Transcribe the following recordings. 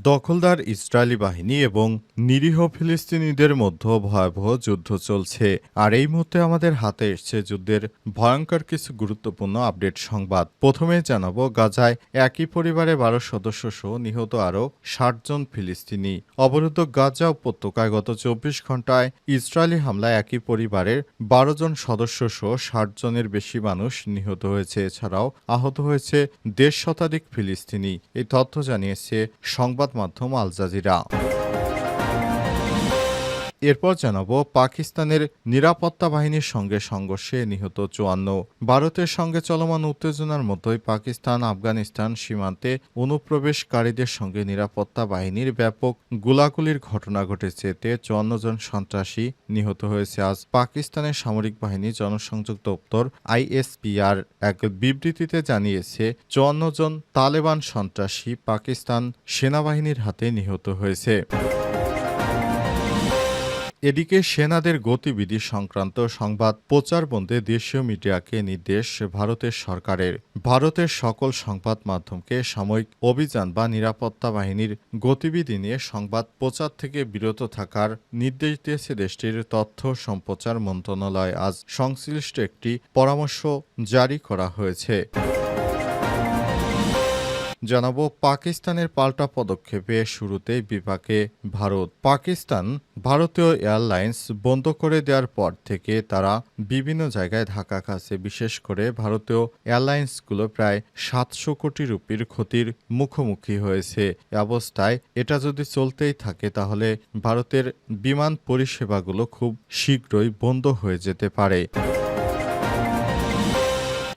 দখলদার ইসরায়েলি বাহিনী এবং নিরীহ ফিলিস্তিনিদের মধ্যে ভয়াবহ যুদ্ধ চলছে। আর এই মুহূর্তে আমাদের হাতে এসছে যুদ্ধের ভয়ঙ্কর কিছু গুরুত্বপূর্ণ আপডেট সংবাদ। প্রথমে জানাব, গাজায় একই পরিবারে বারো সদস্য সহ নিহত আরও ষাটজন ফিলিস্তিনি। অবরুদ্ধ গাজা উপত্যকায় গত চব্বিশ ঘন্টায় ইসরায়েলি হামলায় একই পরিবারের বারো জন সদস্য সহ ষাট জনের বেশি মানুষ নিহত হয়েছে। এছাড়াও আহত হয়েছে দেড় শতাধিক ফিলিস্তিনি। এই তথ্য জানিয়েছে সংবাদ মাধ্যম আল জাজিরা। এরপর জানাব পাকিস্তানের নিরাপত্তা বাহিনীর সঙ্গে সংঘর্ষে নিহত চুয়ান্ন। ভারতের সঙ্গে চলমান উত্তেজনার মতোই পাকিস্তান, আফগানিস্তান সীমান্তে অনুপ্রবেশকারীদের সঙ্গে নিরাপত্তা বাহিনীর ব্যাপক গোলাগুলির ঘটনা ঘটেছে। এতে চুয়ান্ন জন সন্ত্রাসী নিহত হয়েছে। আজ পাকিস্তানের সামরিক বাহিনী জনসংযোগ দপ্তর আইএসপিআর এক বিবৃতিতে জানিয়েছে, চুয়ান্ন জন তালেবান সন্ত্রাসী পাকিস্তান সেনাবাহিনীর হাতে নিহত হয়েছে। এদিকে সেনাদের গতিবিধি সংক্রান্ত সংবাদ প্রচার বন্ধে দেশীয় মিডিয়াকে নির্দেশ ভারতের সরকারের। ভারতের সকল সংবাদ মাধ্যমকে সাময়িক অভিযান বা নিরাপত্তা বাহিনীর গতিবিধি নিয়ে সংবাদ প্রচার থেকে বিরত থাকার নির্দেশ দিয়েছে দেশটির তথ্য সম্প্রচার মন্ত্রণালয়। আজ সংশ্লিষ্ট একটি পরামর্শ জারি করা হয়েছে। জানাব পাকিস্তানের পাল্টা পদক্ষেপে শুরুতেই বিপাকে ভারত। পাকিস্তান ভারতীয় এয়ারলাইন্স বন্ধ করে দেওয়ার পর থেকে তারা বিভিন্ন জায়গায় ধাক্কা খাচ্ছে। বিশেষ করে ভারতীয় এয়ারলাইন্সগুলো প্রায় সাতশো কোটি রুপির ক্ষতির মুখোমুখি হয়েছে। অবস্থায় এটা যদি চলতেই থাকে, তাহলে ভারতের বিমান পরিষেবাগুলো খুব শীঘ্রই বন্ধ হয়ে যেতে পারে।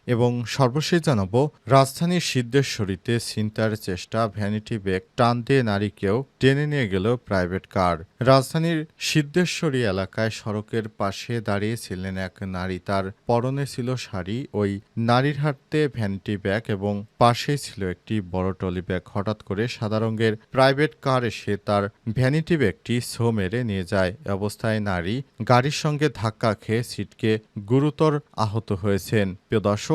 এবং সর্বশেষ জানাব, রাজধানীর সিদ্ধেশ্বরীতে ছিনতার চেষ্টা, ভ্যানিটি ব্যাগ টান দিয়ে নারীকেও টেনে নিয়ে গেল প্রাইভেট কার। রাজধানীর সিদ্ধেশ্বরী এলাকায় সড়কের পাশে দাঁড়িয়েছিলেন এক নারী। তার পরনে ছিল শাড়ি, ওই নারীর হাতে ভ্যানিটি ব্যাগ এবং পাশেই ছিল একটি বড় টলি ব্যাগ। হঠাৎ করে সাদা রঙের প্রাইভেট কার এসে তার ভ্যানিটি ব্যাগটি ছো মেরে নিয়ে যায়। অবস্থায় নারী গাড়ির সঙ্গে ধাক্কা খেয়ে সিটকে গুরুতর আহত হয়েছেন। প্রিয় দর্শক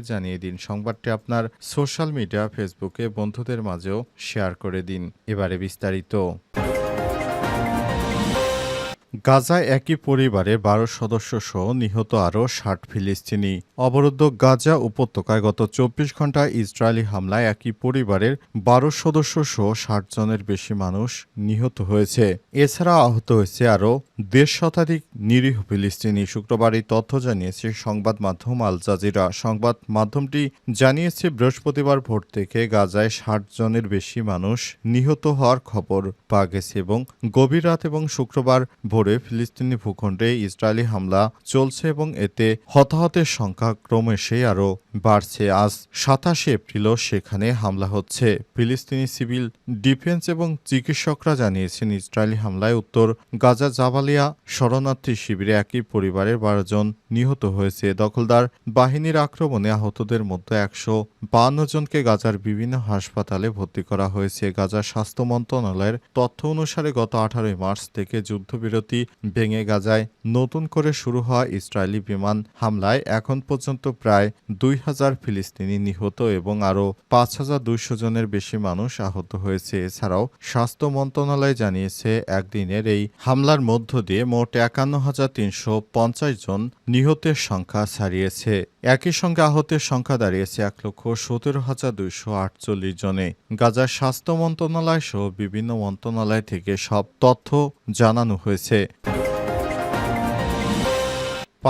জানিয়ে দিন। সংবাদটি আপনার সোশ্যাল মিডিয়া ফেসবুকে বন্ধুদের মাঝেও শেয়ার করে দিন। এবারে বিস্তারিত। গাজায় একই পরিবারে বারো সদস্য সহ নিহত আরও ষাট ফিলিস্তিনি। অবরুদ্ধ গাজা উপত্যকায় গত চব্বিশ ঘন্টায় ইসরায়েলি হামলায় একই পরিবারের বারো সদস্য সহ ষাট জনের বেশি মানুষ নিহত হয়েছে। এছাড়া আহত হয়েছে আরও দেড় শতাধিক নিরীহ ফিলিস্তিনি। শুক্রবার এই তথ্য জানিয়েছে সংবাদ মাধ্যম আল জাজিরা। সংবাদ মাধ্যমটি জানিয়েছে, বৃহস্পতিবার ভোর থেকে গাজায় ষাট জনের বেশি মানুষ নিহত হওয়ার খবর পাওয়া গেছে এবং গভীর রাত এবং শুক্রবার ভোরে ফিলিস্তিনি ভূখণ্ডে ইসরায়েলি হামলা চলছে এবং এতে হতাহতের সংখ্যা ক্রমশই আরও বাড়ছে। আজ সাতাশে এপ্রিলও সেখানে হামলা হচ্ছে। ফিলিস্তিনি সিভিল ডিফেন্স এবং চিকিৎসকরা জানিয়েছেন, ইসরায়েলি হামলায় উত্তর গাজা জাবালিয়া শরণার্থী শিবিরে একই পরিবারের বারো জন নিহত হয়েছে। দখলদার বাহিনীর আক্রমণে আহতদের মধ্যে একশো বান্ন জনকে গাজার বিভিন্ন হাসপাতালে ভর্তি করা হয়েছে। গাজার স্বাস্থ্য মন্ত্রণালয়ের তথ্য অনুসারে গত আঠারোই মার্চ থেকে যুদ্ধবিরতি ভেঙে গাজায় নতুন করে শুরু হওয়া ইসরায়েলি বিমান হামলায় এখন পর্যন্ত প্রায় দুই হাজার ফিলিস্তিনি নিহত এবং আরও পাঁচ হাজার দুইশো জনের বেশি মানুষ আহত হয়েছে। এছাড়াও স্বাস্থ্য মন্ত্রণালয় জানিয়েছে, একদিনের এই হামলার মধ্য দিয়ে মোট একান্ন হাজার তিনশো পঞ্চাশ জন নিহতের সংখ্যা ছাড়িয়েছে। একই সঙ্গে আহতের সংখ্যা দাঁড়িয়েছে এক লক্ষ সতেরো হাজার দুইশো আটচল্লিশ জনে। গাজার স্বাস্থ্য মন্ত্রণালয় সহ বিভিন্ন মন্ত্রণালয় থেকে সব তথ্য জানানো হয়েছে।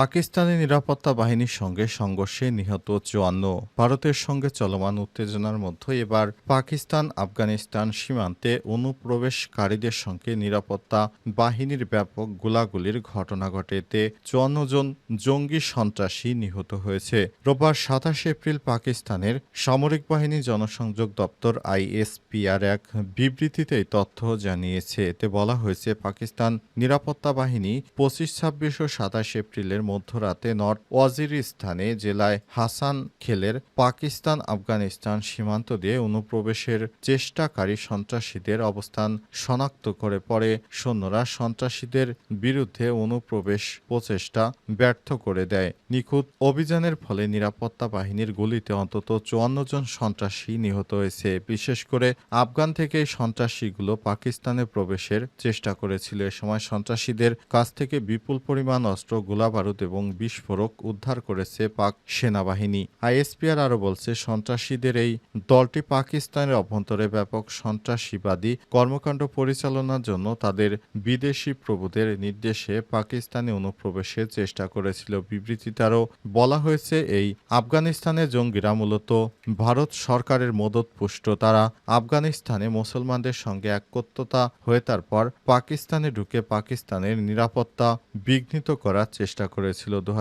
পাকিস্তানি নিরাপত্তা বাহিনীর সঙ্গে সংঘর্ষে নিহত চুয়ান্ন। ভারতের সঙ্গে চলমান উত্তেজনার মধ্যে এবার পাকিস্তান, আফগানিস্তান সীমান্তে অনুপ্রবেশকারীদের সঙ্গে নিরাপত্তা বাহিনীর ব্যাপক গোলাগুলির ঘটনা ঘটে এতে চুয়ান্ন জন জঙ্গি সন্ত্রাসী নিহত হয়েছে। রোববার সাতাশে এপ্রিল পাকিস্তানের সামরিক বাহিনী জনসংযোগ দপ্তর আইএসপিআর এক বিবৃতিতে তথ্য জানিয়েছে। এতে বলা হয়েছে, পাকিস্তান নিরাপত্তা বাহিনী পঁচিশ ছাব্বিশ ও সাতাশ এপ্রিলের মধ্যরাতে নর্থ ওয়াজিরিস্তানে জেলায় হাসান খেলের পাকিস্তান আফগানিস্তান সীমান্ত দিয়ে অনুপ্রবেশের চেষ্টাকারী সন্ত্রাসীদের অবস্থান শনাক্ত করে পরে সৈন্যরা সন্ত্রাসীদের বিরুদ্ধে অনুপ্রবেশ প্রচেষ্টা ব্যর্থ করে দেয়। নিখুঁত অভিযানের ফলে নিরাপত্তা বাহিনীর গুলিতে অন্তত চুয়ান্ন জন সন্ত্রাসী নিহত হয়েছে। বিশেষ করে আফগান থেকে সন্ত্রাসীগুলো পাকিস্তানে প্রবেশের চেষ্টা করেছিল। এ সময় সন্ত্রাসীদের কাছ থেকে বিপুল পরিমাণ অস্ত্র, গোলাবারুদ এবং বিস্ফোরক উদ্ধার করেছে পাক সেনাবাহিনী। আইএসপিআর আরও বলছে, সন্ত্রাসীদের এই দলটি পাকিস্তানের অভ্যন্তরে ব্যাপক সন্ত্রাসীবাদী কর্মকাণ্ড পরিচালনার জন্য তাদের বিদেশি প্রভুদের নির্দেশে পাকিস্তানে অনুপ্রবেশের চেষ্টা করেছিল। বিবৃতিতে আরও বলা হয়েছে, এই আফগানিস্তানের জঙ্গিরা মূলত ভারত সরকারের মদত পুষ্ট তারা আফগানিস্তানে মুসলমানদের সঙ্গে একত্রতা হয়ে তারপর পাকিস্তানে ঢুকে পাকিস্তানের নিরাপত্তা বিঘ্নিত করার চেষ্টা করেছিল। দু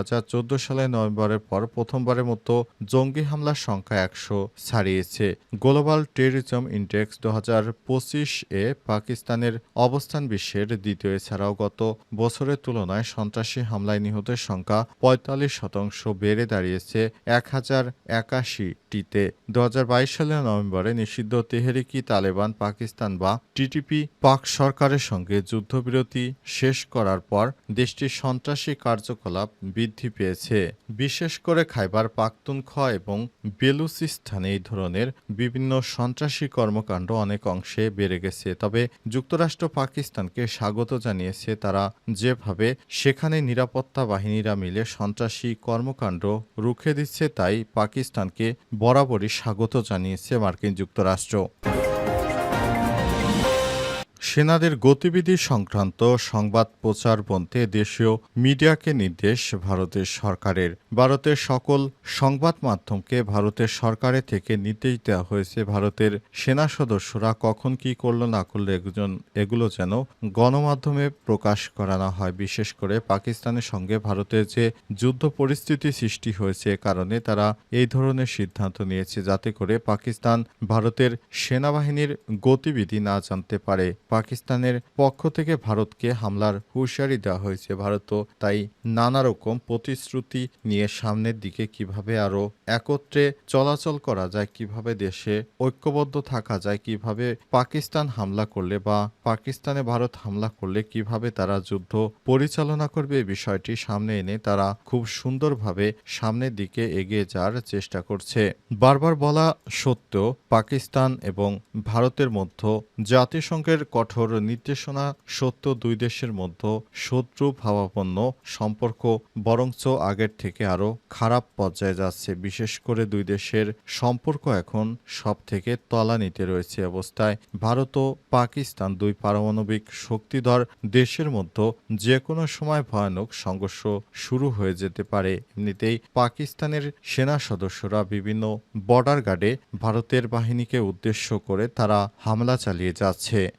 সালের নভেম্বরের পর প্রথমবারের মতো জঙ্গি হামলার সংখ্যা একশো ছাড়িয়েছে। গ্লোবাল টেরিজম ইন্ডেক্স দু এ পাকিস্তানের অবস্থান বিশ্বের দ্বিতীয়। এছাড়াও গত বছরের তুলনায় সন্ত্রাসী হামলায় নিহতের সংখ্যা পঁয়তাল্লিশ শতাংশ বেড়ে দাঁড়িয়েছে এক হাজার একাশিটিতে দু সালের নভেম্বরে নিষিদ্ধ তেহরিকি তালেবান, পাকিস্তান বা টিটিপি পাক সরকারের সঙ্গে যুদ্ধবিরতি শেষ করার পর দেশটির সন্ত্রাসী কার্যকলাপ বৃদ্ধি পেয়েছে। বিশেষ করে খাইবার পাখতুনখোয়া এবং বেলুচিস্তানে এই ধরনের বিভিন্ন সন্ত্রাসী কর্মকাণ্ড অনেক অংশে বেড়ে গেছে। তবে যুক্তরাষ্ট্র পাকিস্তানকে স্বাগত জানিয়েছে তারা যেভাবে সেখানে নিরাপত্তা বাহিনীরা মিলে সন্ত্রাসী কর্মকাণ্ড রুখে দিচ্ছে, তাই পাকিস্তানকে বরাবরই স্বাগত জানিয়েছে মার্কিন যুক্তরাষ্ট্র। সেনাদের গতিবিধি সংক্রান্ত সংবাদ প্রচার বন্ধে দেশীয় মিডিয়াকে নির্দেশ ভারতের সরকারের। ভারতের সকল সংবাদ মাধ্যমকে ভারতের সরকারের থেকে নির্দেশ দেওয়া হয়েছে ভারতের সেনা সদস্যরা কখন কি করল না করল একজন, এগুলো যেন গণমাধ্যমে প্রকাশ করা না হয়। বিশেষ করে পাকিস্তানের সঙ্গে ভারতের যে যুদ্ধ পরিস্থিতি সৃষ্টি হয়েছে কারণে তারা এই ধরনের সিদ্ধান্ত নিয়েছে, যাতে করে পাকিস্তান ভারতের সেনাবাহিনীর গতিবিধি না জানতে পারে। পাকিস্তানের পক্ষ থেকে ভারতকে হামলার হুঁশিয়ারি দেওয়া হয়েছে। ভারতও তাই নানা রকম প্রতিশ্রুতি নিয়ে সামনের দিকে কীভাবে আরও একত্রে চলাচল করা যায়, কীভাবে দেশে ঐক্যবদ্ধ থাকা যায়, কীভাবে পাকিস্তান হামলা করলে বা পাকিস্তানে ভারত হামলা করলে কীভাবে তারা যুদ্ধ পরিচালনা করবে বিষয়টি সামনে এনে তারা খুব সুন্দরভাবে সামনের দিকে এগিয়ে যাওয়ার চেষ্টা করছে। বারবার বলা সত্ত্বেও পাকিস্তান এবং ভারতের মধ্যে জাতিসংঘের কঠোর নির্দেশনা সত্ত্বেও দুই দেশের মধ্যে শত্রু ভাবাপন্ন সম্পর্ক, বরঞ্চ আগের থেকে আরও খারাপ পর্যায়ে যাচ্ছে। বিশেষ করে দুই দেশের সম্পর্ক এখন সব থেকে তলানিতে রয়েছে অবস্থায়। ভারত ও পাকিস্তান দুই পারমাণবিক শক্তিধর দেশের মধ্যে যে কোনো সময় ভয়ানক সংঘর্ষ শুরু হয়ে যেতে পারে। এমনিতেই পাকিস্তানের সেনা সদস্যরা বিভিন্ন বর্ডার গার্ডে ভারতের বাহিনীকে উদ্দেশ্য করে তারা হামলা চালিয়ে যাচ্ছে।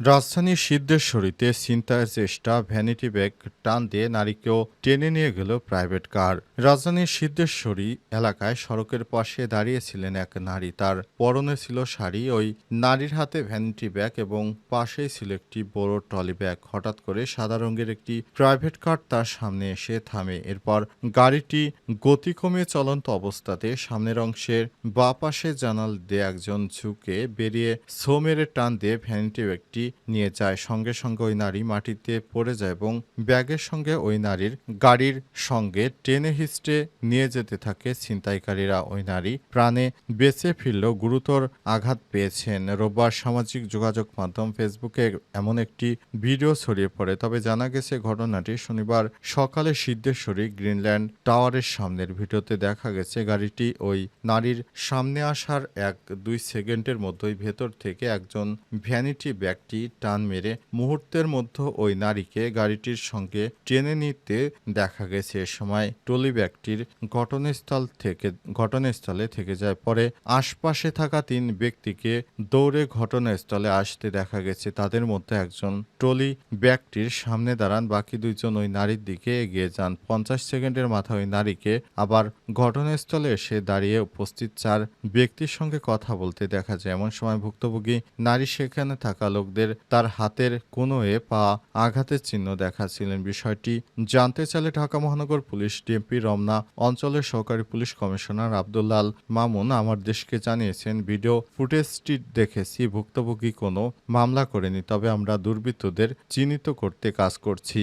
রাজধানীর সিদ্ধেশ্বরীতে ছিনতাইয়ের চেষ্টা ভ্যানিটি ব্যাগ টান দিয়ে নারীকেও টেনে নিয়ে গেল প্রাইভেট কার। রাজধানীর সিদ্ধেশ্বরী এলাকায় সড়কের পাশে দাঁড়িয়েছিলেন এক নারী। তার পরনে ছিল শাড়ি, ওই নারীর হাতে ভ্যানিটি ব্যাগ এবং পাশেই ছিল একটি বড় ট্রলি ব্যাগ। হঠাৎ করে সাদা রঙের একটি প্রাইভেট কার তার সামনে এসে থামে। এরপর গাড়িটি গতি কমিয়ে চলন্ত অবস্থাতে সামনের অংশের বা পাশে জানাল দিয়ে একজন ঝুঁকে বেরিয়ে সো মেরে টান দিয়ে ভ্যানিটি ব্যাগটি নিয়ে যায়। সঙ্গে সঙ্গে ওই নারী মাটিতে পড়ে যায় এবং ব্যাগের সঙ্গে ওই নারীর গাড়ির সঙ্গে টেনে হিস্টে নিয়ে যেতে থাকে ছিনতাইকারীরা। ওই নারী প্রাণে বেঁচে ফিরলেও গুরুতর আঘাত পেয়েছেন। রোববার সামাজিক যোগাযোগ মাধ্যম ফেসবুকে এমন একটি ভিডিও ছড়িয়ে পড়ে। তবে জানা গেছে, ঘটনাটি শনিবার সকালে সিদ্ধেশ্বরী গ্রিনল্যান্ড টাওয়ারের সামনের ভিডিওতে দেখা গেছে। গাড়িটি ওই নারীর সামনে আসার এক দুই সেকেন্ডের মধ্যেই ভেতর থেকে একজন ভ্যানিটি ব্যাগটি গাড়িটি টান মেরে মুহূর্তের মধ্যে ওই নারীকে গাড়িটির সঙ্গে টেনে নিতে দেখা গেছে এ সময় ট্রলি ব্যাগটির ঘটনাস্থল থেকে, ঘটনাস্থলে থেকে যায়। পরে আশপাশে থাকা তিন ব্যক্তিকে দৌড়ে ঘটনাস্থলে আসতে দেখা গেছে। তাদের মধ্যে একজন ট্রলি ব্যাগটির সামনে দাঁড়ান, বাকি দুইজন ওই নারীর দিকে এগিয়ে যান। পঞ্চাশ সেকেন্ডের মাথায় ওই নারীকে আবার ঘটনাস্থলে এসে দাঁড়িয়ে উপস্থিত। চার ব্যক্তির সঙ্গে কথা বলতে দেখা যায়। এমন সময় ভুক্তভোগী নারী সেখানে থাকা লোকদের তার হাতের কোনোয়ে পা আঘাতের চিহ্ন দেখাচ্ছিলেন বিষয়টি। জানতে চাইলে ঢাকা মহানগর পুলিশ, ডিএমপি রমনা অঞ্চলের সহকারী পুলিশ কমিশনার আবদুল্লাল মামুন আমার দেশকে জানিয়েছেন, ভিডিও ফুটেজটি দেখেছি, ভুক্তভোগী কোনো মামলা করেনি, তবে আমরা দুর্বৃত্তদের চিহ্নিত করতে কাজ করছি।